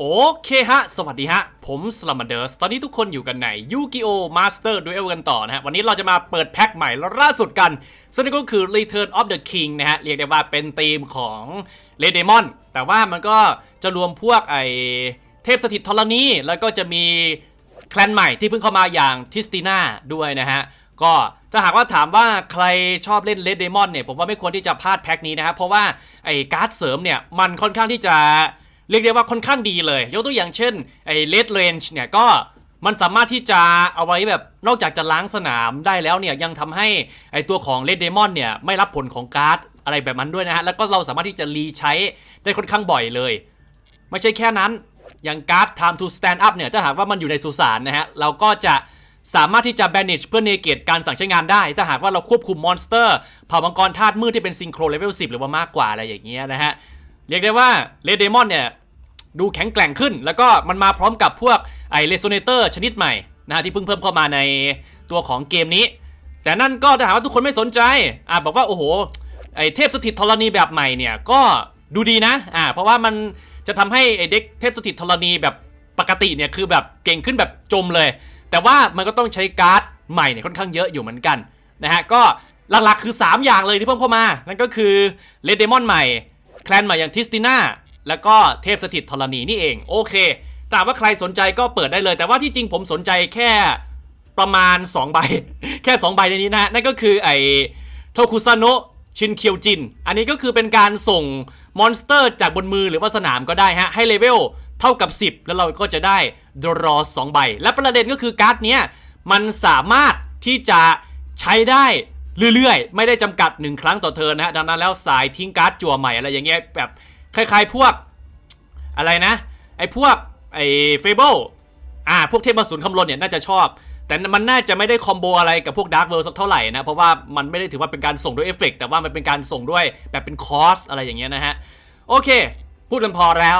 โอเคฮะ สวัสดีฮะ ผมสลัมเดอร์ส ตอนนี้ทุกคนอยู่กันในยูกิโอมาสเตอร์ดูเอลกันต่อนะฮะ วันนี้เราจะมาเปิดแพ็คใหม่ล่าสุดกัน ซึ่งนั่นก็คือ Return of the King นะฮะ เรียกได้ว่าเป็นธีมของเลเดมอน แต่ว่ามันก็จะรวมพวกไอเทพสถิตธรณี แล้วก็จะมีแคลนใหม่ที่เพิ่งเข้ามาอย่างทิสติน่าด้วยนะฮะ ก็ถ้าหากว่าถามว่าใครชอบเล่นเลดเดมอนเนี่ย ผมว่าไม่ควรที่จะพลาดแพ็คนี้นะครับเพราะว่าไอ้การ์ดเสริมเนี่ย มันค่อนข้างที่จะ เรียกได้ว่าค่อนข้างดีเลย ยกตัวอย่างเช่นไอ้เลดเรนจ์เนี่ยก็มันสามารถที่จะเอาไว้แบบนอกจากจะล้างสนามได้แล้วเนี่ยยังทำให้ไอ้ตัวของเลดเดมอนเนี่ยไม่รับผลของการ์ดอะไรแบบนั้นด้วยนะฮะ แล้วก็เราสามารถที่จะรีใช้ได้ค่อนข้างบ่อยเลย ไม่ใช่แค่นั้น อย่างการ์ด time to stand up เนี่ยถ้าหากว่ามันอยู่ในสุสานนะฮะ เราก็จะสามารถที่จะ banish เพื่อเนเกตการสั่งใช้งานได้ ถ้าหากว่าเราควบคุมมอนสเตอร์เผ่ามังกรธาตุมืดที่เป็นซิงโครเลเวล10 หรือว่ามากกว่าอะไรอย่างเงี้ยนะฮะ เรียกได้ว่าเลดเดมอนเนี่ยดูแข็งแกร่งขึ้น แล้วก็มันมาพร้อมกับพวกไอเรโซเนเตอร์ชนิดใหม่นะฮะที่เพิ่งเพิ่มเข้ามาในตัวของเกมนี้ แต่นั่นก็ถ้าหากว่าทุกคนไม่สนใจอะบอกว่าโอ้โหไอเทพสถิตธรณีแบบใหม่เนี่ยก็ดูดีนะอ่าเพราะว่ามันจะทำให้ไอเด็กเทพสถิตธรณีแบบปกติเนี่ยคือแบบเก่งขึ้นแบบจมเลย แต่ว่ามันก็ต้องใช้การ์ดใหม่เนี่ยค่อนข้างเยอะอยู่เหมือนกันนะฮะก็หลักๆคือ 3 อย่างเลยที่เพิ่มเข้ามา นั่นก็คือเลดเดมอนใหม่ แคลนใหม่อย่างทิสติน่าแล้วก็เทพสถิตธรณีนี่เองโอเคถ้าหากว่าใครสนใจก็เปิดได้เลย แต่ว่าที่จริงผมสนใจแค่ประมาณ 2 ใบ แค่ 2 ใบในนี้นะนั่นก็คือไอโทคุซาโนะชินเคียวจิน อันนี้ก็คือเป็นการส่งมอนสเตอร์จากบนมือหรือว่าสนามก็ได้ฮะ ให้เลเวลเท่ากับ 10 แล้วเราก็จะได้ดรอ2ใบ และประเด็นก็คือการ์ดเนี้ยมันสามารถที่จะใช้ได้ เรื่อยๆ ไม่ได้จำกัด 1 ครั้งต่อเทิร์นนะฮะดังนั้นแล้วสายทิ้งการ์ดจั่วใหม่อะไรอย่างเงี้ยแบบคล้ายๆพวกอะไรนะ ไอ้พวกไอ้เฟเบิลอ่าพวกเทพมาศูนย์คำลนเนี่ยน่าจะชอบ แต่มันน่าจะไม่ได้คอมโบอะไรกับพวกดาร์ w เวิลด์สักเท่าไหร่นะ เพราะว่ามันไม่ได้ถือว่าเป็นการส่งด้วยเอฟเฟกต์แต่ว่ามันเป็นการส่งด้วยแบบเป็นคอสอะไรอย่างเงี้ยนะฮะโอเค พูดกันพอแล้ว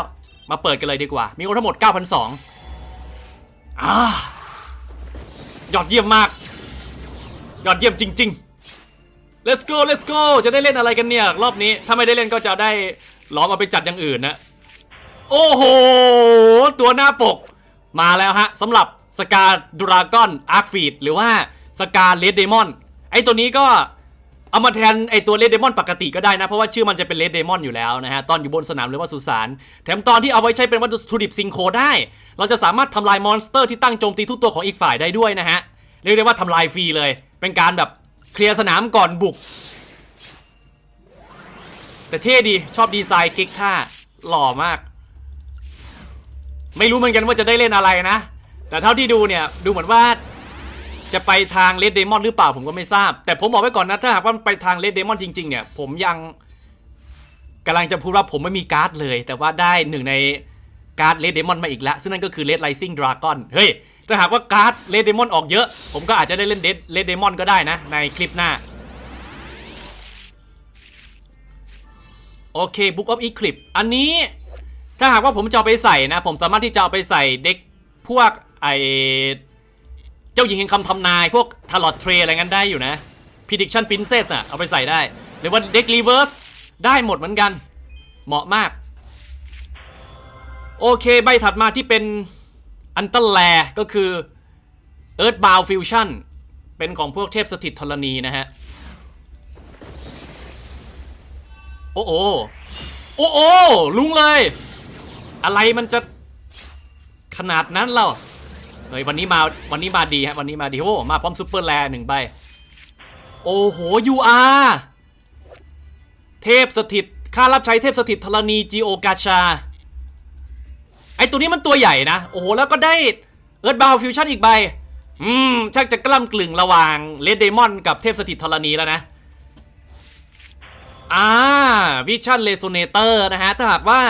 มาเปิดกันเลยดีกว่า มีคนทั้งหมด9,200อ่ายอดเยี่ยมมาก ยอดเยี่ยมจริง ๆ let's go let's go จะได้เล่นอะไรกันเนี่ย รอบนี้ถ้าไม่ได้เล่นก็จะได้ล้อมเอาไปจัดอย่างอื่นนะ โอ้โห ตัวหน้าปก มาแล้วฮะสำหรับสกาดราก้อนอาร์คฟีดหรือว่าสกาเลดเดมอนไอตัวนี้ก็เอามาแทนไอตัวเลดเดมอนปกติก็ได้นะ เพราะว่าชื่อมันจะเป็นเลดเดมอนอยู่แล้วนะฮะ ตอนอยู่บนสนามหรือว่าสุสานแถมตอนที่เอาไว้ใช้เป็นวัตถุดิบซิงโคได้ เราจะสามารถทำลายมอนสเตอร์ที่ตั้งโจมตีทุกตัวของอีกฝ่ายได้ด้วยนะฮะ เรียกได้ว่าทำลายฟรีเลย เป็นการแบบ เคลียร์สนามก่อนบุก แต่เท่ดีชอบดีไซน์กิ๊กท่าหล่อมาก ไม่รู้เหมือนกันว่าจะได้เล่นอะไรนะ แต่เท่าที่ดูเนี่ยดูเหมือนว่าจะไปทางเลดเดมอนหรือเปล่าผมก็ไม่ทราบ แต่ผมบอกไว้ก่อนนะ ถ้าหากว่ามันไปทางเลดเดมอนจริง ๆ เนี่ย ผมยังกำลังจะพูดว่าผมไม่มีการ์ดเลย แต่ว่าได้หนึ่งในการ์ดเลดเดมอนมาอีกแล้ว ซึ่งนั่นก็คือเลดไ i ซิ n งดราก้อนเฮ้ย ถ้าหากว่าการ์ดเลดเดมอนออกเยอะ ผมก็อาจจะได้เล่นเดเลดเดมอนก็ได้นะ ในคลิปหน้า โอเค Book of Eclipse อันนี้ถ้าหากว่าผมจะเอาไปใส่นะ ผมสามารถที่จะเอาไปใส่เด็กพวกไอเจ้าหญิงแห่งคำทำนายพวกทารอตเทรอะไรงั้นได้อยู่นะ Prediction Princess น่ะเอาไปใส่ได้ หรือว่าเด็ก Reverse ได้หมดเหมือนกัน เหมาะมาก โอเคใบถัดมาที่เป็น อันเตอร์แลก็คือ Earthbound Fusion เป็นของพวกเทพสถิตธรณีนะฮะ โอ้โอโอ้โอลุงเลย อะไรมันจะขนาดนั้นเราเฮ้ยวันนี้มาวันนี้มาดีฮะวันนี้มาดีโอ้มาพร้อมซูเปอร์แลหนึ่งใบ โอ้โหยูอาเทพสถิตข้ารับใช้เทพสถิตธรณีจีโอกาชา ไอตัวนี้มันตัวใหญ่นะ โอ้โห แล้วก็ได้เอิร์ธบาวฟิวชั่นอีกใบ อืมชักจะกล้ำกลึงระหว่างเลดเดมอนกับเทพสถิตธรณีแล้วนะ อ่าวิชั่นเลโซเนเตอร์นะฮะ ถ้าหากว่า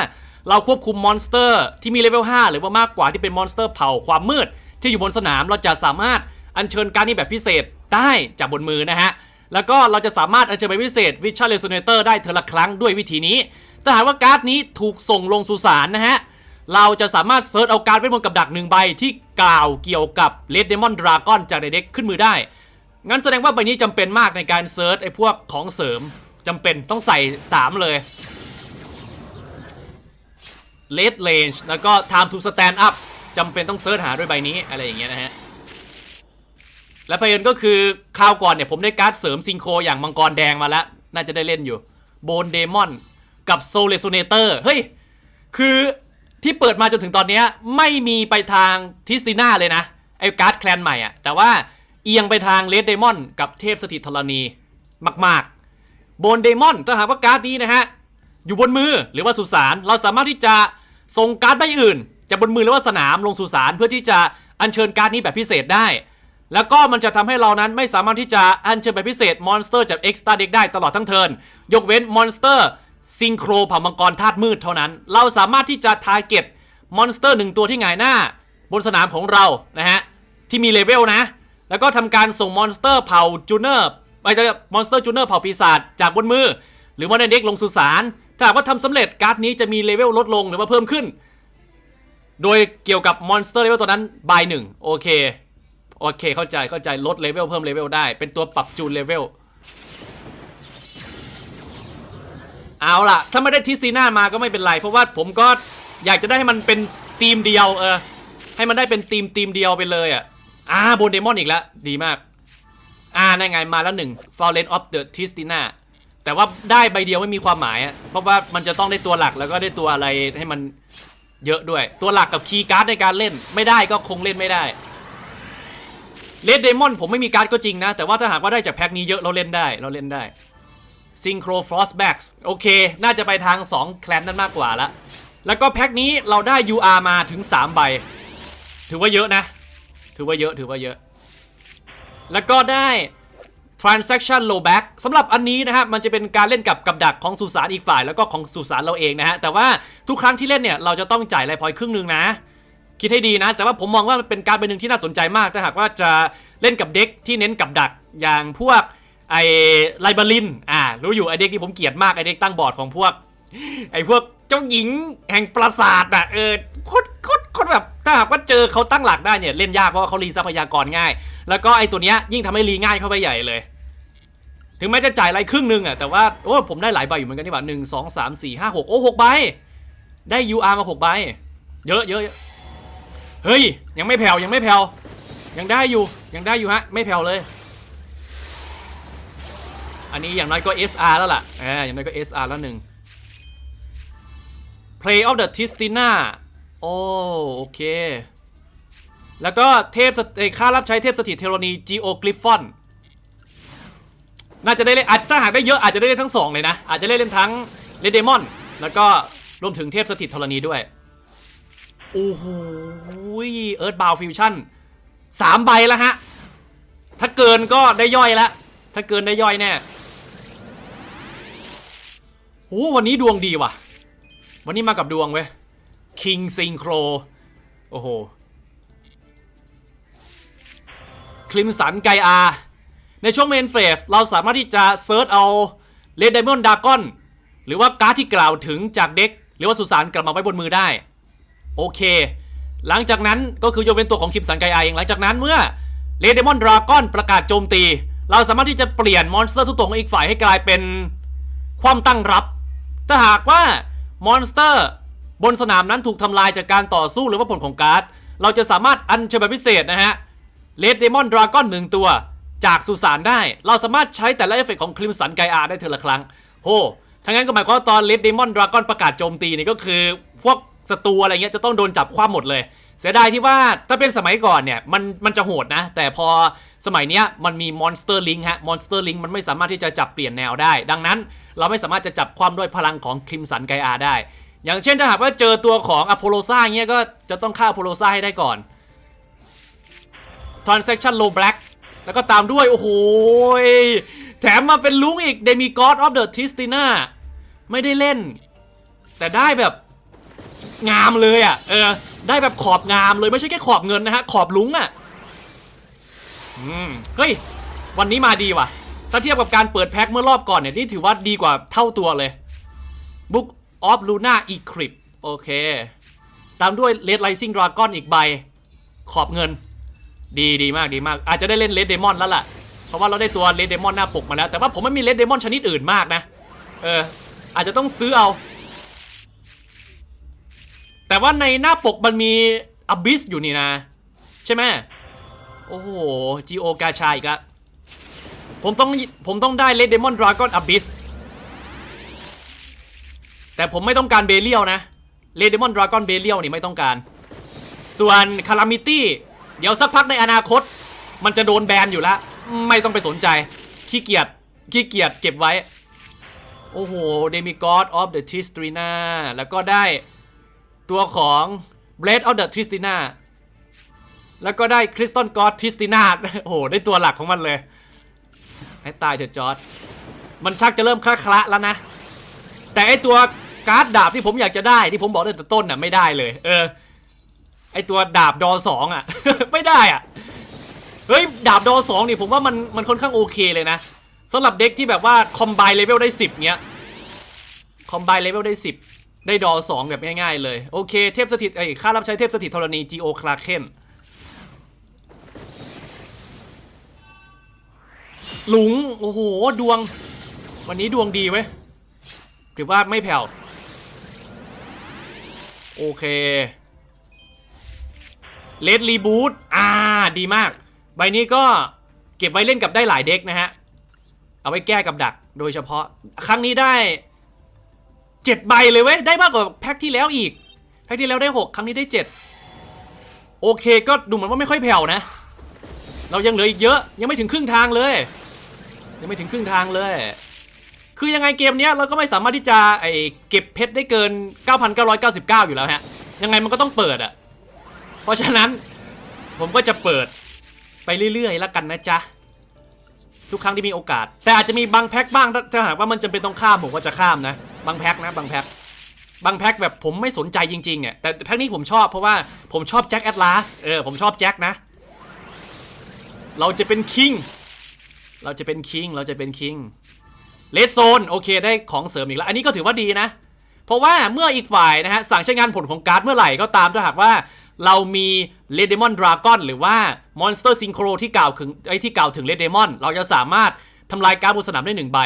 เราควบคุมมอนสเตอร์ที่มีเลเวล 5 หรือว่ามากกว่าที่เป็นมอนสเตอร์เผ่าความมืด ที่อยู่บนสนามเราจะสามารถอัญเชิญการนี้แบบพิเศษได้จากบนมือนะฮะ แล้วก็เราจะสามารถอัญเชิญแบบพิเศษวิชั่นเลโซเนเตอร์ได้เทอละครั้งด้วยวิธีนี้ ถ้าหากว่าการ์ดนี้ถูกส่งลงสุสานนะฮะ เราจะสามารถเซิร์ชเอาการเวทมนต์กับดักหนึ่งใบที่กล่าวเกี่ยวกับเลดเดมอนดราก้อนจากในเด็กขึ้นมือได้ งั้นแสดงว่าใบนี้จำเป็นมากในการเซิร์ชไอ้พวกของเสริมจำเป็นต้องใส่ 3 เลย late range แล้วก็ time to stand up จำเป็นต้องเซิร์ชหาด้วยใบนี้อะไรอย่างเงี้ยนะฮะ และประเด็นก็คือคราวก่อนเนี่ยผมได้การ์ดเสริมซิงโครอย่างมังกรแดงมาแล้ว น่าจะได้เล่นอยู่โบนเดมอนกับโซเลโ n เนเตอร์เฮ้ย คือ ที่เปิดมาจนถึงตอนนี้ไม่มีไปทางทิสติน่าเลยนะ ไอ้การ์ดแคลนใหม่อะแต่ว่าเอียงไปทางเลดเดมอนกับเทพสถิตธรณีมากๆโบนเดมอนถ้าหากว่าการ์ดนี้นะฮะ อยู่บนมือหรือว่าสุสานเราสามารถที่จะส่งการ์ดใบอื่นจากบนมือหรือว่าสนามลงสุสานเพื่อที่จะอัญเชิญการ์ดนี้แบบพิเศษได้ แล้วก็มันจะทำให้เรานั้นไม่สามารถที่จะอัญเชิญแบบพิเศษมอนสเตอร์จากเอ็กซ์ตาเด็กได้ตลอดทั้งเทิร์นยกเว้นมอนสเตอร์ ซิงโครเผ่ามังกรธาตุมืดเท่านั้น เราสามารถที่จะทาร์เก็ตมอนสเตอร์หนึ่งตัวที่หงายหน้า บนสนามของเรานะฮะ ที่มีเลเวลนะ แล้วก็ทำการส่งมอนสเตอร์เผ่าจูเนอร์ไปจะมอนสเตอร์จูเนอร์เผ่าปีศาจจากบนมือ หรือว่าในเด็กลงสุสานถ้าหากว่าทำสำเร็จการ์ดนี้จะมีเลเวลลดลงหรือว่าเพิ่มขึ้น โดยเกี่ยวกับมอนสเตอร์เลเวลตัวนั้นบายหนึ่งโอเคโอเคเข้าใจเข้าใจลดเลเวลเพิ่มเลเวลได้เป็นตัวปรับจูนเลเวล เอาล่ะ ถ้าไม่ได้ทิสตีน่ามาก็ไม่เป็นไร เพราะว่าผมก็อยากจะได้ให้มันเป็นทีมเดียวเออ ให้มันได้เป็นทีมทีมเดียวไปเลยอะอ่าโบนเดมอนอีกแล้ว ดีมาก อ่านั่นไงมาแล้วหนึ่ง f a l l e n of the Tistina แต่ว่าได้ใบเดียวไม่มีความหมายอะเพราะว่ามันจะต้องได้ตัวหลักแล้วก็ได้ตัวอะไรให้มันเยอะด้วย ตัวหลักกับคีย์การ์ดในการเล่นไม่ได้ก็คงเล่นไม่ได้เลดเดมอนผมไม่มีการ์ดก็จริงนะ แต่ว่าถ้าหากว่าได้จากแพ็คนี้เยอะเราเล่นได้เราเล่นได้ ซิงโครฟรอสแบ็กโอเค น่าจะไปทาง 2 แคลนนั้นมากกว่าละแล้วก็แพ็คนี้เราได้ UR มาถึง 3 ใบ ถือว่าเยอะนะ ถือว่าเยอะถือว่าเยอะ แล้วก็ได้ transaction low back สำหรับอันนี้นะฮะ มันจะเป็นการเล่นกับกับดักของสุสานอีกฝ่าย แล้วก็ของสุสานเราเองนะฮะ แต่ว่าทุกครั้งที่เล่นเนี่ย เราจะต้องจ่ายรายพอยครึ่งหนึงนะ คิดให้ดีนะ แต่ว่าผมมองว่ามันเป็นการเป็นหนึ่งที่น่าสนใจมากถ้าหากว่าจะเล่นกับเด็กที่เน้นกับดักอย่างพวก ไอ้ไลบาริน อ่า รู้อยู่ไอเด็กที่ผมเกลียดมากไอเด็กตั้งบอร์ดของพวก ไอพวกเจ้าหญิงแห่งปราสาทอะ เออโคตรโคตรโคตรแบบ ถ้าหากว่าเจอเขาตั้งหลักได้เนี่ยเล่นยากเพราะว่าเขารีทรัพยากรง่าย แล้วก็ไอตัวเนี้ยยิ่งทำให้รีง่ายเข้าไปใหญ่เลย ถึงแม้จะจ่ายรายครึ่งหนึ่งอะแต่ว่าโอ้ผมได้หลายใบอยู่เหมือนกันนี่หว่าหนึ่งสองสามสี่ห้าหกโอ้หกใบ ได้ UR มาหกใบ เยอะเยอะเยอะเฮ้ย ยังไม่แผ่วยังไม่แผ่วยังได้อยู่ยังได้อยู่ฮะ ไม่แผ่วเลย อันนี้อย่างน้อยก็ SR แล้วล่ะเอออย่างน้อยก็ SR แล้วหนึ่ง Play of the Tistina โอ้โอเค แล้วก็เทพสเค่ารับใช้เทพสถิตเทโรนี Geo Glyphon น่าจะได้เล่นอาจถ้าหากได้เยอะอาจจะได้เล่นทั้งสองเลยนะ อาจจะได้เล่นทั้งเลเดมอน แล้วก็รวมถึงเทพสถิตธรณีด้วย โอ้โหเอิร์ธบาวฟิวชั่นสามใบแล้วฮะ ถ้าเกินก็ได้ย่อยแล้วถ้าเกินได้ย่อยแน่ โอ้วันนี้ดวงดีว่ะ วันนี้มากับดวงเว้ย King Synchro โอ้โหคลิมสันไกอาในช่วงเมนเฟสเราสามารถที่จะเซิร์ชเอาเลดไดมอนด์ดากอนหรือว่าการ์ดที่กล่าวถึงจากเด็ก หรือว่าสุสานกลับมาไว้บนมือได้ โอเค หลังจากนั้นก็คือยกเว้นตัวของคิมสันไกอาเองหลังจากนั้นเมื่อเลดมอนดรากอนประกาศโจมตี เราสามารถที่จะเปลี่ยนมอนสเตอร์ทุกตัวของอีกฝ่ายให้กลายเป็นความตั้งรับ ถ้าหากว่ามอนสเตอร์บนสนามนั้นถูกทำลายจากการต่อสู้หรือว่าผลของการ์ด เราจะสามารถอัญเชิญแบบพิเศษนะฮะเลดเดมอนดราก้อนหนึ่งตัว จากสุสานได้ เราสามารถใช้แต่ละเอฟเฟกต์ของคลิมสันไกอาได้เทอละครั้งโหทั้งนั้นก็หมายความว่าตอนเลดเดมอนดราก้อนประกาศโจมตีนี่ก็คือ พวกศัตรูอะไรเงี้ยจะต้องโดนจับคว่ำหมดเลย เสียดายที่ว่าถ้าเป็นสมัยก่อนเนี่ยมันมันจะโหดนะ แต่พอสมัยเนี้ยมันมีมอนสเตอร์ลิงฮะมอนสเตอร์ลิงมันไม่สามารถที่จะจับเปลี่ยนแนวได้ ดังนั้นเราไม่สามารถจะจับความด้วยพลังของคลิมสันไกอาได้ อย่างเช่นถ้าหากว่าเจอตัวของอโพโลซ่าเงี้ยก็จะต้องฆ่าอโพโลซ่าให้ได้ก่อน transaction low black แล้วก็ตามด้วยโอ้โหแถมมาเป็นลุงอีก demigod of the Tistina ไม่ได้เล่น แต่ได้แบบงามเลยอะ เออ ได้แบบขอบงามเลยไม่ใช่แค่ขอบเงินนะฮะ ขอบลุงอะอืมเฮ้ย วันนี้มาดีว่ะ ถ้าเทียบกับการเปิดแพ็คเมื่อรอบก่อนเนี่ย นี่ถือว่าดีกว่าเท่าตัวเลย Book of Luna Eclipse โอเค ตามด้วย Red Rising Dragon อีกใบ ขอบเงิน ดีดีมากดีมาก อาจจะได้เล่น Red Demon แล้วล่ะ เพราะว่าเราได้ตัว Red Demon หน้าปกมาแล้ว แต่ว่าผมไม่มี Red Demon ชนิดอื่นมากนะ เออ อาจจะต้องซื้อเอา แต่ว่าในหน้าปกมันมีอ b บิสอยู่นี่นะ ใช่ไหมโอ้โหจีโอกาชาอีกละผมต้องผมต้องได้เลดเดมอนดราก้อนอ b บิสแต่ผมไม่ต้องการเบเลียวนะเลดเดมอนดราก้อนเบเลียวนี่ไม่ต้องการ ส่วนคารามิตี้เดี๋ยวสักพักในอนาคต มันจะโดนแบนอยู่แล้วไม่ต้องไปสนใจ ขี้เกียจขี้เกียจเก็บไว้ โอ้โหเดมิกอดออฟเดอะทิสตรีนาแล้วก็ได้ ตัวของ Blade of the Tristina แล้วก็ได้คริสตันกอ d ทริสตินาโอ้โห ได้ตัวหลักของมันเลย ให้ตายเถอะจอร์ดมันชักจะเริ่มคละคละแล้วนะ แต่ไอตัวการ์ดดาบที่ผมอยากจะได้ที่ผมบอกตั้งแต่ต้นน่ะไม่ได้เลย เออ ไอตัวดาบดอสองอะ ไม่ได้อะ เฮ้ย ดาบดอสองนี่ผมว่ามันมันค่อนข้างโอเคเลยนะสำหรับเด็กที่แบบว่าคอมไบเลเวลได้ 10เนี้ยคอมไบเลเวลได้ 10 ได้ดอสองแบบง่ายๆเลย โอเคเทพสถิตไอ้ค่ารับใช้เทพสถิตธรณี G.O. c l a r k e n หลุง โอ้โห ดวง วันนี้ดวงดีเว้ยถือว่าไม่แผ่ว โอเคเลดรีบูตอ่า ดีมาก ใบนี้ก็เก็บไว้เล่นกับได้หลายเด็กนะฮะ เอาไว้แก้กับดักโดยเฉพาะ ครั้งนี้ได้ เจ็ดใบเลยเว้ย ได้มากกว่าแพ็คที่แล้วอีก แพ็คที่แล้วได้หกครั้งนี้ได้เจ็ดโอเคก็ดูเหมือนว่าไม่ค่อยแผ่วนะ เรายังเหลืออีกเยอะ ยังไม่ถึงครึ่งทางเลย ยังไม่ถึงครึ่งทางเลย คือยังไงเกมเนี้ยเราก็ไม่สามารถที่จะไอเก็บเพชรได้เกิน 9,999 อยู่แล้วฮะ ยังไงมันก็ต้องเปิดอะเพราะฉะนั้นผมก็จะเปิดไปเรื่อยๆแล้วกันนะจ๊ะ ทุกครั้งที่มีโอกาส แต่อาจจะมีบางแพ็คบ้างถ้าหากว่ามันจำเป็นต้องข้ามผมก็จะข้ามนะ บางแพ็คนะบางแพ็คบางแพ็คแบบผมไม่สนใจจริงๆเนี่ยแต่แพ็คนี้ผมชอบเพราะว่าผมชอบแจ็คแอตลาสเออผมชอบแจ็คนะ เราจะเป็นคิงเราจะเป็นคิงเราจะเป็นคิงเลดโซนโอเคได้ของเสริมอีกแล้ว อันนี้ก็ถือว่าดีนะ เพราะว่าเมื่ออีกฝ่ายนะฮะสั่งใช้งานผลของการ์ดเมื่อไหร่ก็ตามถ้าหากว่า เรามีเลดเดมอนดราก้อนหรือว่ามอนสเตอร์ซิงโครที่กล่าวถึงไอ้ที่กล่าวถึงเลดเดมอนเราจะสามารถทำลายการ์ดบนสนามได้หนึ่งใบ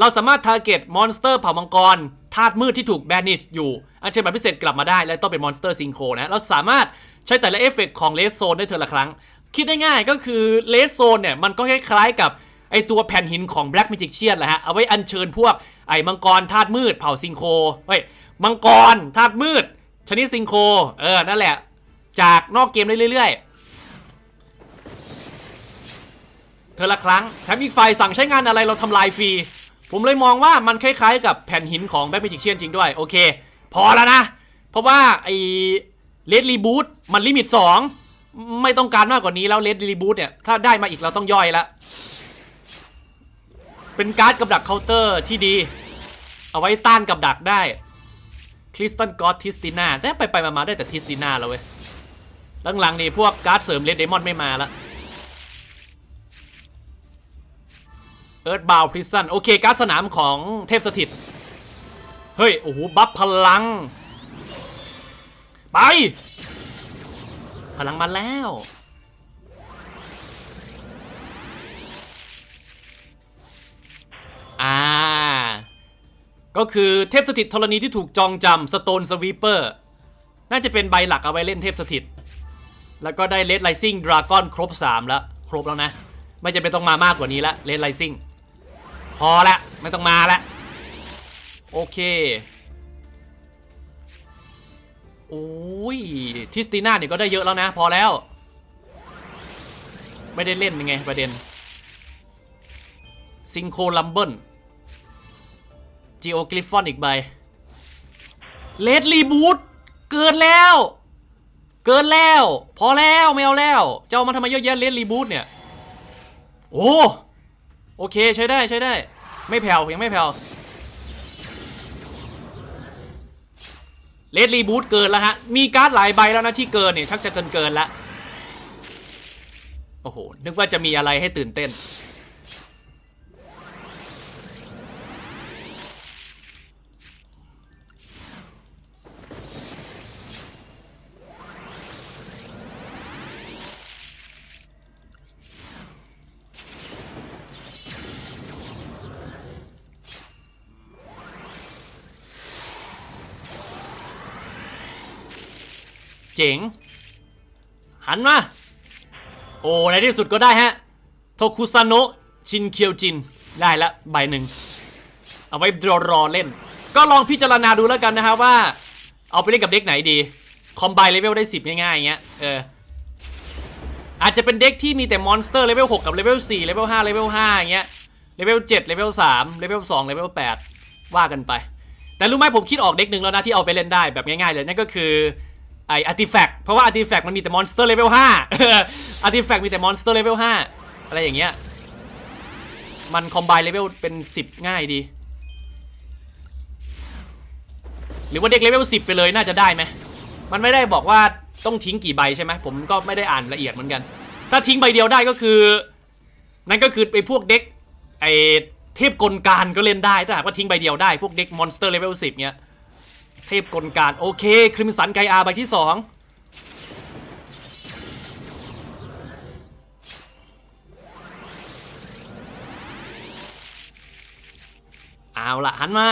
เราสามารถทาร์เก็ตมอนสเตอร์เผ่ามังกรธาตุมืดที่ถูกแบนิชอยู่ อันเชิญแบบพิเศษกลับมาได้ และต้องเป็นมอนสเตอร์ซิงโครนะ เราสามารถใช้แต่ละเอฟเฟกของเลดโซนได้เทอละครั้ง คิดได้ง่ายก็คือเลดโซนเนี่ย มันก็คล้ายๆกับไอตัวแผ่นหินของ Black Magician แหละฮะ เอาไว้อัญเชิญพวกไอ้มังกรธาตุมืดเผ่าซิงโครเฮ้ยมังกรธาตุมืด ชนิดซิงโครเออนั่นแหละ จากนอกเกมได้เรื่อยๆ เธอละครั้งแถมอีกฝ่ายสั่งใช้งานอะไรเราทำลายฟรี ผมเลยมองว่ามันคล้ายๆ กับแผ่นหินของ Black Magician จริงด้วย โอเค พอแล้วนะ เพราะว่าไอ้เลดรีบูทมันลิมิต 2 ไม่ต้องการมากกว่านี้แล้วเลดรีบูทเนี่ย ถ้าได้มาอีกเราต้องย่อยละเป็นการ์ดกับดักเคาน์เตอร์ที่ดี เอาไว้ต้านกับดักได้คริสตันกอ d ทิสติน่าได้ไปไปมาๆได้แต่ทิสติน่าแล้วเว้ย หลังๆนี่พวกการ์ดเสริมเลดเดมอนไม่มาละเอิร์ธบาวพริซันโอเค การ์ดสนามของเทพสถิต เฮ้ย โอ้โห บัฟพลัง ไป พลังมาแล้ว อ่า ก็คือเทพสถิตธรณีที่ถูกจองจำสโตนสวีเปอร์ น่าจะเป็นใบหลักเอาไว้เล่นเทพสถิต แล้วก็ได้เลดไลซิ่งดราก้อนครบ 3 แล้ว ครบแล้วนะ ไม่จะเป็นต้องมามากกว่านี้ละเลดไลซิ่งพอละ ไม่ต้องมาละ โอเคโอ้ยทิสติน่าเนี่ยก็ได้เยอะแล้วนะ พอแล้ว ไม่ได้เล่นยังไงประเด็นซิงโคลัมเบิลจีโอกลิฟฟอนอีกใบเลดรีบูทเกินแล้ว เกินแล้ว พอแล้วไม่เอาแล้วจะเอามาทำไมเยอะแยะเลดรีบูทเนี่ย โอ้โอเคใช้ได้ใช้ได้ ไม่แผ่วยังไม่แผ่วเลดรีบูทเกินแล้วฮะ มีการ์ดหลายใบแล้วนะที่เกินเนี่ย ชักจะเกินเกินแล้ว โอ้โห นึกว่าจะมีอะไรให้ตื่นเต้น จ๋ง หันมา โอ้ในที่สุดก็ได้ฮะ โทคุซาโนะชินเคียวจิน ได้ละใบหนึ่ง เอาไว้รอรอเล่น ก็ลองพิจารณาดูแล้วกันนะฮะว่า เอาไปเล่นกับเด็กไหนดี คอมไบเลเวลได้ 10 ง่ายๆอย่างเงี้ย เออ อาจจะเป็นเด็กที่มีแต่มอนสเตอร์เลเวล6กับเลเวล4เลเวล5เลเวล5อย่างเงี้ย เลเวล7เลเวล3เลเวล2เลเวล8ว่ากันไปแต่รู้ไหมผมคิดออกเด็กหนึ่งแล้วนะที่เอาไปเล่นได้แบบง่ายๆเลยนั่นก็คือ ไออาร์ติแฟกต์เพราะว่าอาร์ติแฟกต์มันมีแต่มอนสเตอร์เลเวล5อาร์ติแฟกต์มีแต่มอนสเตอร์เลเวล5อะไรอย่างเงี้ย มันคอมไบเลเวลเป็น10ง่ายดี หรือว่าเด็กเลเวล10ไปเลยน่าจะได้ไหม มันไม่ได้บอกว่าต้องทิ้งกี่ใบใช่ไหม ผมก็ไม่ได้อ่านละเอียดเหมือนกัน ถ้าทิ้งใบเดียวได้ก็คือ นั่นก็คือไอ้พวกเด็กไอ้เทพกลการก็เล่นได้ ถ้าหากว่าทิ้งใบเดียวได้ พวกเด็กมอนสเตอร์เลเวล10เนี้ย เทพกลการโอเคคริมสันไกอาใบที่ 2 เอาละหันมา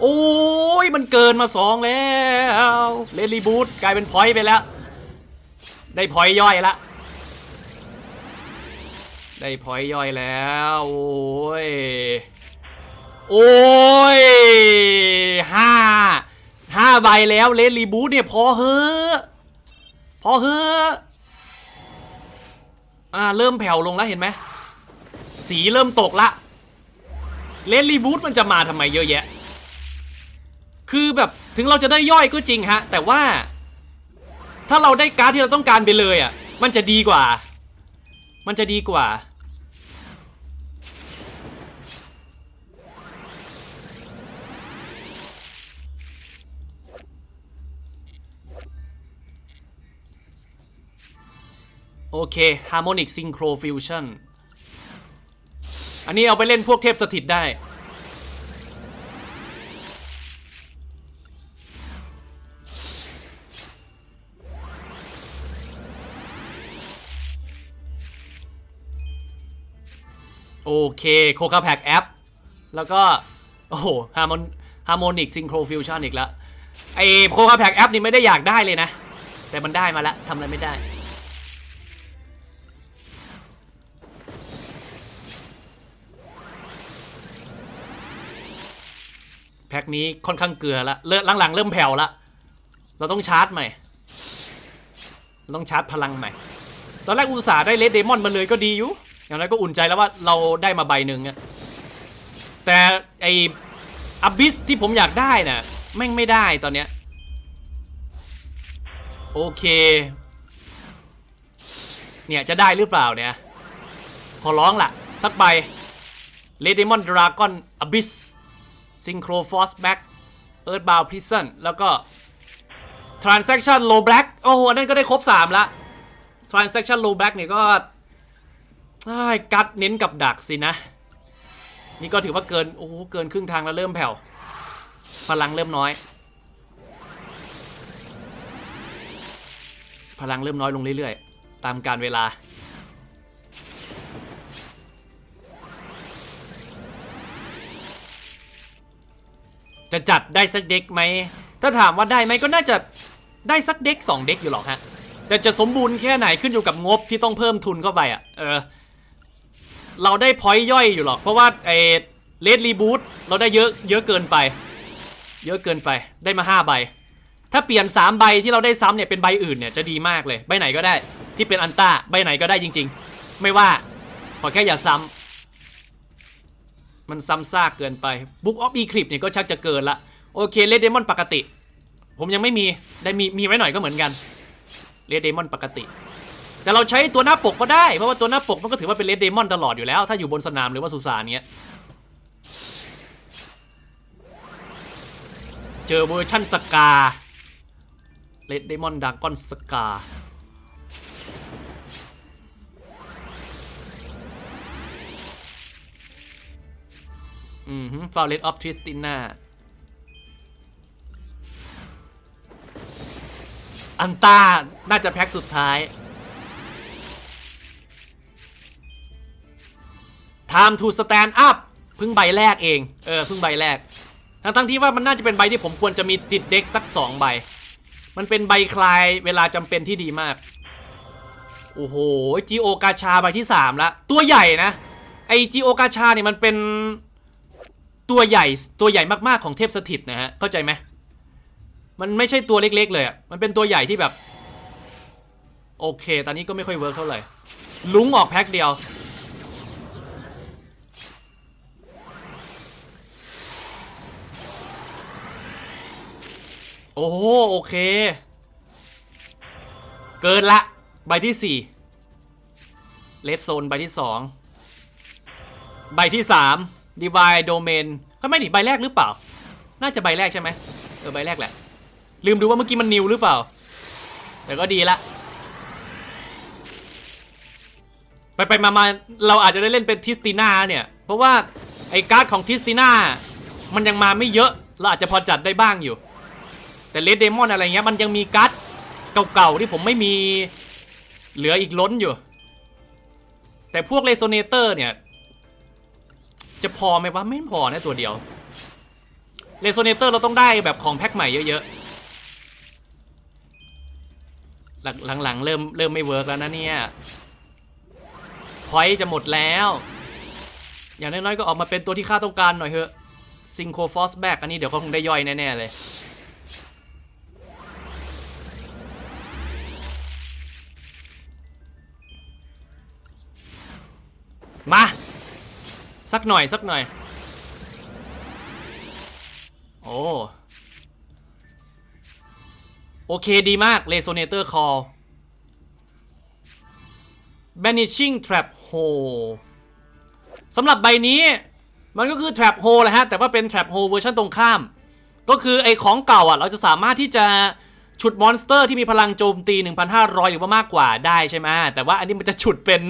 โอ้ย มันเกินมาสองแล้วเลนรีบูทกลายเป็นพอยต์ไปแล้ว ได้พอยต์ย่อยละได้พอยต์ย่อยแล้ว โอ้ย โอ้ยห้าห้า ใบแล้วเลนรีบูทเนี่ยพอเฮอพอเฮออ่าเริ่มแผ่วลงแล้วเห็นไหมสีเริ่มตกละเลนรีบูทมันจะมาทำไมเยอะแยะ คือแบบถึงเราจะได้ย่อยก็จริงฮะ แต่ว่า ถ้าเราได้การ์ดที่เราต้องการไปเลยอะ มันจะดีกว่า มันจะดีกว่า โอเค Harmonic Synchro Fusion อันนี้เอาไปเล่นพวกเทพสถิตได้ โอเคโคคาแพกแอป แล้วก็ โอ้โหฮาร์โมนฮาร์โมนิกซิงโครฟิวชั่นอีกแล้วไอโคคาแพกแอปนี่ไม่ได้อยากได้เลยนะ แต่มันได้มาแล้วทำอะไรไม่ได้ คนี้ค่อนข้างเกลือละเลิกหลังๆเริ่มแผ่วละ เราต้องชาร์จใหม่ ต้องชาร์จพลังใหม่ ตอนแรกอุตส่าห์ได้เลดเดมอนมาเลยก็ดีอยู่ อย่างไรก็อุ่นใจแล้วว่าเราได้มาใบหนึ่งอะแต่ไออับบิสที่ผมอยากได้น่ะแม่งไม่ได้ตอนเนี้ย โอเค เนี่ยจะได้หรือเปล่าเนี่ย ขอร้องล่ะ สักใบเลดเดมอนดราก้อนอับบิส Synchro Force Back Earthbound Prison แล้วก็ Transaction Low Black โอ้โหนนั้นก็ได้ครบ 3 ละ Transaction Low Black เนี่ยก็อ้ายกัดเน้นกับดักสินะ นี่ก็ถือว่าเกิน โอ้โห เกินครึ่งทางแล้วเริ่มแผ่ว พลังเริ่มน้อย พลังเริ่มน้อยลงเรื่อยๆ ตามการเวลา จะจัดได้สักเด็กไหม ถ้าถามว่าได้ไหมก็น่าจะได้สักเด็ก2เด็กอยู่หรอกฮะ แต่จะสมบูรณ์แค่ไหนขึ้นอยู่กับงบที่ต้องเพิ่มทุนเข้าไปอะ เออ เราได้พอยต์ย่อยอยู่หรอก เพราะว่าไอ้เลดรีบูทเราได้เยอะเยอะเกินไป เยอะเกินไป ได้มา 5 ใบ ถ้าเปลี่ยน 3 ใบที่เราได้ซ้ำเนี่ยเป็นใบอื่นเนี่ยจะดีมากเลย ใบไหนก็ได้ที่เป็นอันต้า ใบไหนก็ได้จริง ๆ ไม่ว่า ขอแค่อย่าซ้ำ มันซ้ำซากเกินไป Book of Eclipse เนี่ยก็ชักจะเกินละ โอเคเลดเดมอนปกติ ผมยังไม่มีได้มีมีไว้หน่อยก็เหมือนกันเลดเดมอนปกติ แต่เราใช้ตัวหน้าปกก็ได้ เพราะว่าตัวหน้าปกมันก็ถือว่าเป็นเลดเดมอนตลอดอยู่แล้ว ถ้าอยู่บนสนามหรือว่าสุสานเนี้ยเจอเวอร์ชั่นสกาเลดเดมอนดากอนสกา อืมฟาวเลตออฟทริสติน่าอันต้า น่าจะแพ็คสุดท้าย Time to stand up เพิ่งใบแรกเอง เออเพิ่งใบแรก ทั้งทั้งที่ว่ามันน่าจะเป็นใบที่ผมควรจะมีติดเด็กสัก 2 ใบ มันเป็นใบคลายเวลาจำเป็นที่ดีมาก โอ้โหจีโอกาชาใบที่ 3 ละ ตัวใหญ่นะ ไอจีโอกาชาเนี่ยมันเป็น ตัวใหญ่ตัวใหญ่มากๆของเทพสถิตนะฮะเข้าใจไหมมันไม่ใช่ตัวเล็กๆเลยอะมันเป็นตัวใหญ่ที่แบบ โอเค ตอนนี้ก็ไม่ค่อยเวิร์กเท่าไหร่ลุงออกแพ็คเดียว โอ้โหโอเค เกินละ ใบที่สี่เลดโซนใบที่สองใบที่สาม ดีวายโดเมนทำไม่ดิใบแรกหรือเปล่า น่าจะใบแรกใช่ไหมเออใบแรกแหละ ลืมดูว่าเมื่อกี้มันนิวหรือเปล่า แต่ก็ดีละ ไปไปมามาเราอาจจะได้เล่นเป็นทิสติน่าเนี่ย เพราะว่าไอ้การ์ดของทิสติน่ามันยังมาไม่เยอะ เราอาจจะพอจัดได้บ้างอยู่ แต่เลดเดมอนอะไรเงี้ยมันยังมีการ์ดเก่าๆที่ผมไม่มีเหลืออีกล้นอยู่ แต่พวกเรโซเนเตอร์เนี่ย จะพอไหมวะไม่พอนะตัวเดียวเรโซเนเตอร์เราต้องได้แบบของแพ็คใหม่เยอะๆหลังหลังๆเริ่มเริ่มไม่เวิร์กแล้วนะเนี่ยพอยจะหมดแล้ว อย่างน้อยๆก็ออกมาเป็นตัวที่ข้าต้องการหน่อยเถอะซิงโคฟอสแบกอันนี้เดี๋ยวก็คงได้ย่อยแน่ๆเลยมา สักหน่อยสักหน่อย โอ้โอเคดีมาก Resonator Call Banishing Trap Hole สำหรับใบนี้มันก็คือ Trap Hole แหละฮะ แต่ว่าเป็น Trap Hole เวอร์ชันตรงข้าม ก็คือไอ้ของเก่าอะ เราจะสามารถที่จะ ฉุดมอนสเตอร์ที่มีพลังโจมตี 1,500 หรือว่ามากกว่าได้ใช่ไหมแต่ว่าอันนี้มันจะฉุดเป็น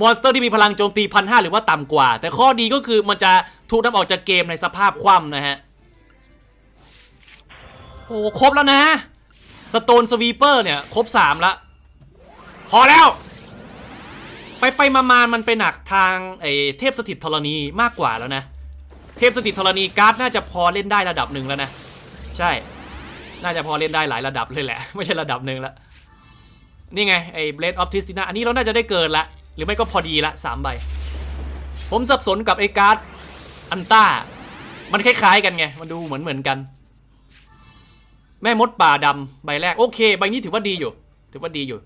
มอนสเตอร์ที่มีพลังโจมตี 1,500 หรือว่าต่ำกว่า แต่ข้อดีก็คือมันจะถูกนำออกจากเกมในสภาพคว่ำนะฮะ โอ้ครบแล้วนะสโตนสวีเปอร์เนี่ย ครบ 3ล้วพอแล้ว ไปไปมามามันไปหนักทางไอ้เทพสถิตธรณีมากกว่าแล้วนะ เทพสถิตธรณีการ์ดน่าจะพอเล่นได้ระดับหนึ่งแล้วนะ ใช่ น่าจะพอเล่นได้หลายระดับเลยแหละ ไม่ใช่ระดับหนึ่งละนี่ไง ไอ้ Blade of Tistina อันนี้เราน่าจะได้เกินละ หรือไม่ก็พอดีละสามใบ ผมสับสนกับไอ้การ์ดอันต้า มันคล้ายๆกันไง มันดูเหมือนเหมือนกัน แม่มดป่าดำใบแรก โอเค ใบนี้ถือว่าดีอยู่ ถือว่าดีอยู่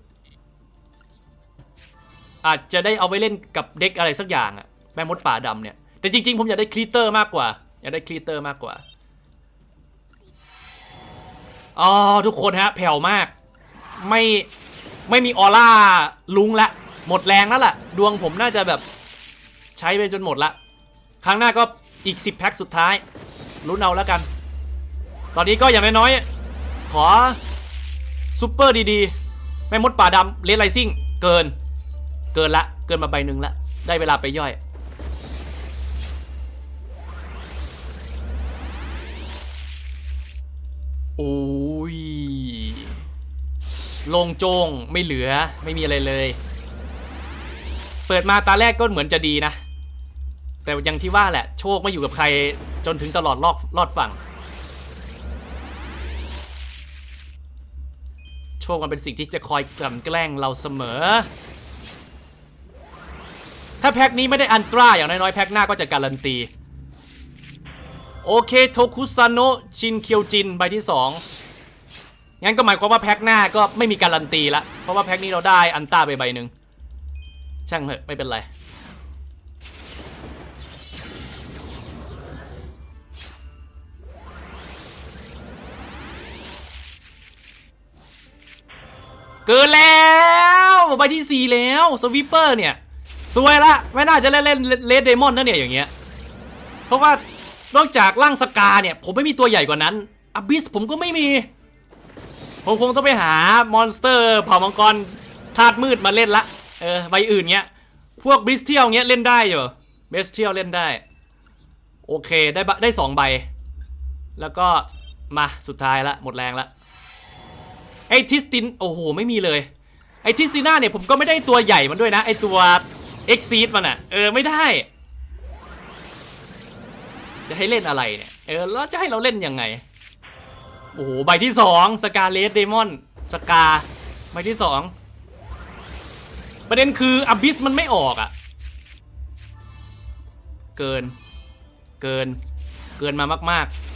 อาจจะได้เอาไว้เล่นกับเด็กอะไรสักอย่างอะแม่มดป่าดำเนี่ย แต่จริงๆ ผมอยากได้คลีเตอร์มากกว่า อยากได้คลีเตอร์มากกว่า อ๋อทุกคนฮะแผ่วมาก ไม่ไม่มีออร่าลุงละ หมดแรงแล้วล่ะ ดวงผมน่าจะแบบใช้ไปจนหมดละ ครั้งหน้าก็อีก 10 แพ็คสุดท้ายลุ้นเอาแล้วกัน ตอนนี้ก็อย่างน้อยๆ ขอซูเปอร์ดีๆแม่มดป่าดำเลนไลซิ่งเกิน เกินละ เกินมาใบหนึ่งละ ได้เวลาไปย่อย โอ้ ลงโจงไม่เหลือไม่มีอะไรเลย เปิดมาตาแรกก็เหมือนจะดีนะ แต่ยังที่ว่าแหละ โชคไม่อยู่กับใครจนถึงตลอดรอดรอดฝั่ง โชคมันเป็นสิ่งที่จะคอยกลั่นแกล้งเราเสมอ ถ้าแพ็คนี้ไม่ได้อันตราอย่างน้อยๆ แพ็คหน้าก็จะการันตี โอเคโทคุซาโนชินเคียวจินใบที่ 2 งั้นก็หมายความว่าแพ็คหน้าก็ไม่มีการันตีละ เพราะว่าแพ็คนี้เราได้อันต้าไปใบหนึ่งช่างเถอะไม่เป็นไร เกินแล้วใบที่ 4 แล้วสวิปเปอร์เนี่ยสวยละไม่น่าจะเล่นเล่นเลดเดมอนนะเนี่ยอย่างเงี้ย เพราะว่านอกจากร่างสกาเนี่ย ผมไม่มีตัวใหญ่กว่านั้นอบิสผมก็ไม่มี ผมคงต้องไปหามอนสเตอร์เผ่ามังกรธาตุมืดมาเล่นละ เออใบอื่นเงี้ย พวกบิสเทียลเงี้ยเล่นได้อยู่เบสเทียลเล่นได้ โอเคได้ได้สองใบ แล้วก็มาสุดท้ายละหมดแรงละไอ้ทิสติน โอ้โห ไม่มีเลยไอ้ทิสติน่าเนี่ยผมก็ไม่ได้ตัวใหญ่มันด้วยนะ ไอ้ตัวเอ็กซีดมันอะเออไม่ได้ จะให้เล่นอะไรเนี่ย เออแล้วจะให้เราเล่นยังไง โอ้โห ใบที่สองสกาเลสเดมอนสกา ใบที่สองประเด็นคืออ b บิสมันไม่ออกอะ่ะ เกิน เกิน เกินมามาก ๆ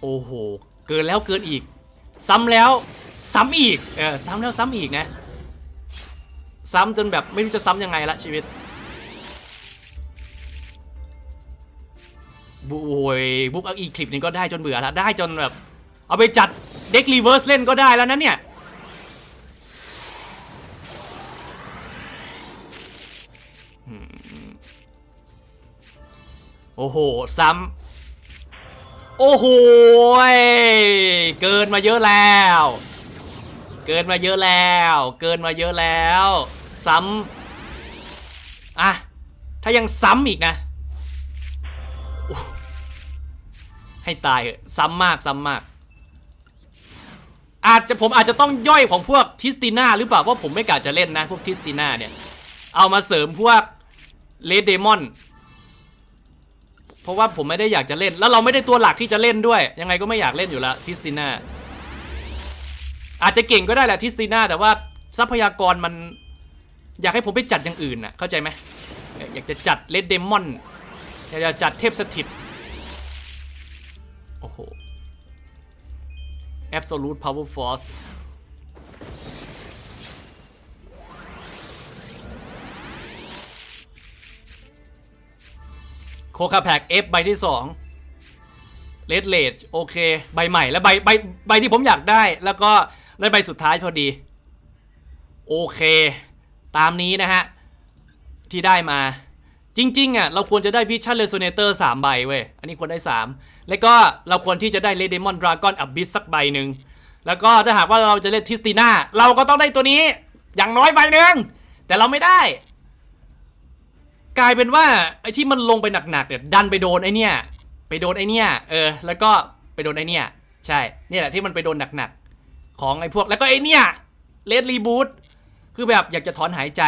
โอ้โห เกินแล้วเกินอีก ซ้ำแล้วซ้ำอีก เออ ซ้ำแล้วซ้ำอีกนะ ซ้ำจนแบบไม่รู้จะซ้ำยังไงละชีวิต โอยบุ๊กอีคลิปนี้ก็ได้จนเบื่อและได้จนแบบ เอาไปจัดเด็กรีเวิร์สเล่นก็ได้แล้วนะเนี่ยโอ้โห ซ้ำโอ้โหยเกินมาเยอะแล้ว เกินมาเยอะแล้ว เกินมาเยอะแล้ว ซ้ำอะถ้ายังซ้ำอีกนะ ให้ตายเหอะซ้ำมากซ้ำมาก อาจจะผมอาจจะต้องย่อยของพวกทิสติน่าหรือเปล่าเพราะผมไม่กะจะเล่นนะ พวกทิสติน่าเนี่ย เอามาเสริมพวกเลดเดมอนเพราะว่าผมไม่ได้อยากจะเล่น แล้วเราไม่ได้ตัวหลักที่จะเล่นด้วย ยังไงก็ไม่อยากเล่นอยู่แล้วทิสติน่าอาจจะเก่งก็ได้แหละทิสติน่าแต่ว่าทรัพยากรมันอยากให้ผมไปจัดอย่างอื่นน่ะเข้าใจไหมอยากจะจัดเลดเดมอนอยากจะจัดเทพสถิต โอ้โห Absolute Power Force โคคาแพก F ใบที่2 Red l a d โอเค ใบใหม่และใบใบใบที่ผมอยากได้ แล้วก็ได้ใบสุดท้ายพอดี โอเค ตามนี้นะฮะ ที่ได้มา จริงๆอะเราควรจะได้ Vision Resonator 3ใบเว้ย อันนี้ควรได้ 3 แล้วก็เราควรที่จะได้ Red Demon Dragon Abyss สักใบหนึ่ง แล้วก็ถ้าหากว่าเราจะเล่นทิสติน่าเราก็ต้องได้ตัวนี้ อย่างน้อยใบหนึ่งแต่เราไม่ได้ กลายเป็นว่าไอ้ที่มันลงไปหนักๆเนี่ยดันไปโดนไอ้เนี่ย ไปโดนไอ้เนี่ยเออ แล้วก็ไปโดนไอ้เนี่ยใช่เนี่ยแหละที่มันไปโดนหนักๆของไอ้พวกแล้วก็ไอ้เนี่ยเลดรีบูทคือแบบอยากจะถอนหายใจ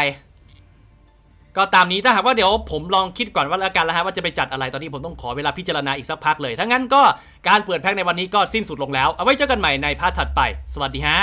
ก็ตามนี้ถ้าหากว่าเดี๋ยวผมลองคิดก่อนว่าแล้วกันแล้วฮะว่าจะไปจัดอะไรตอนนี้ผมต้องขอเวลาพิจารณาอีกสักพักเลยถ้างั้นก็การเปิดแพ็กในวันนี้ก็สิ้นสุดลงแล้วเอาไว้เจอกันใหม่ในพาร์ทถัดไป สวัสดีฮะ